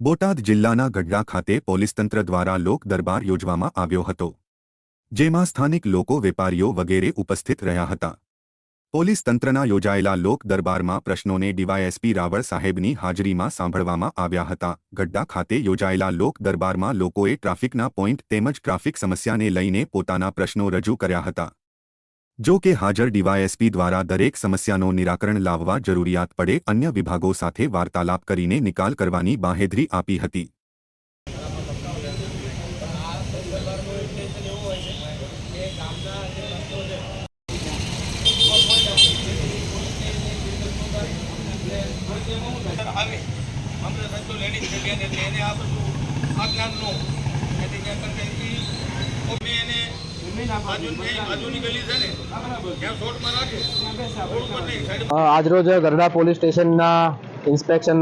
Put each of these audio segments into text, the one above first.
બોટાદ જિલ્લાના ગઢડા ખાતે પોલીસ તંત્ર દ્વારા લોક દરબાર યોજવામાં આવ્યો હતો, જેમાં સ્થાનિક લોકો, વેપારીઓ વગેરે ઉપસ્થિત રહ્યા હતા. પોલીસ તંત્રના યોજાયેલા લોક દરબારમાં પ્રશ્નોને ડીવાયએસપી રાવળ સાહેબની હાજરીમાં સાંભળવામાં આવ્યા હતા. ગઢડા ખાતે યોજાયેલા લોક દરબારમાં લોકોએ ટ્રાફિકના પોઈન્ટ તેમજ ટ્રાફિક સમસ્યાને લઈને પોતાના પ્રશ્નો રજૂ કર્યા હતા. જો કે હાજર ડીવાયએસપી દ્વારા દરેક સમસ્યાનો નિરાકરણ લાવવા જરૂરિયાત પડે અન્ય વિભાગો સાથે વાર્તાલાપ કરીને નિકાલ કરવાની બાંહેધરી આપી હતી આવે અમને સજ્જો લેડી છે બેન એટલે એને આ બધું આ જ્ઞાન ન હોય. એટલે ત્યાં કરતા ઈ અમે એને બાજુની બાજુની ગલી છે ને આજરોજ ગરડા પોલીસ સ્ટેશનના ઇન્સ્પેક્શન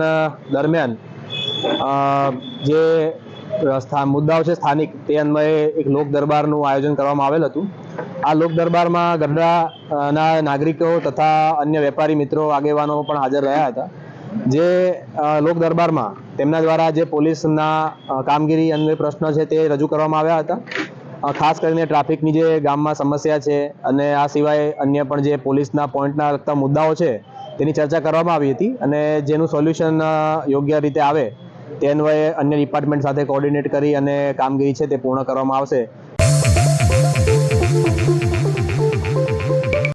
દરમિયાન જે મુદ્દાઓ છે સ્થાનિક, તે અન્વયે એક લોક દરબારનું આયોજન કરવામાં આવેલ હતું. આ લોક દરબારમાં ગરડાના નાગરિકો તથા અન્ય વેપારી મિત્રો, આગેવાનો પણ હાજર રહ્યા હતા. જે લોક દરબારમાં તેમના દ્વારા જે પોલીસના કામગીરી અંગે પ્રશ્નો છે તે રજૂ કરવામાં આવ્યા હતા. ખાસ કરીને ટ્રાફિકની જે ગામમાં સમસ્યા છે અને આ સિવાય અન્ય પણ જે પોલીસના પોઈન્ટના લગતા મુદ્દાઓ છે, તેની ચર્ચા કરવામાં આવી હતી અને જેનું સોલ્યુશન યોગ્ય રીતે આવે, તે અન્વયે અન્ય ડિપાર્ટમેન્ટ સાથે કોઓર્ડિનેટ કરી અને કામગીરી છે તે પૂર્ણ કરવામાં આવશે.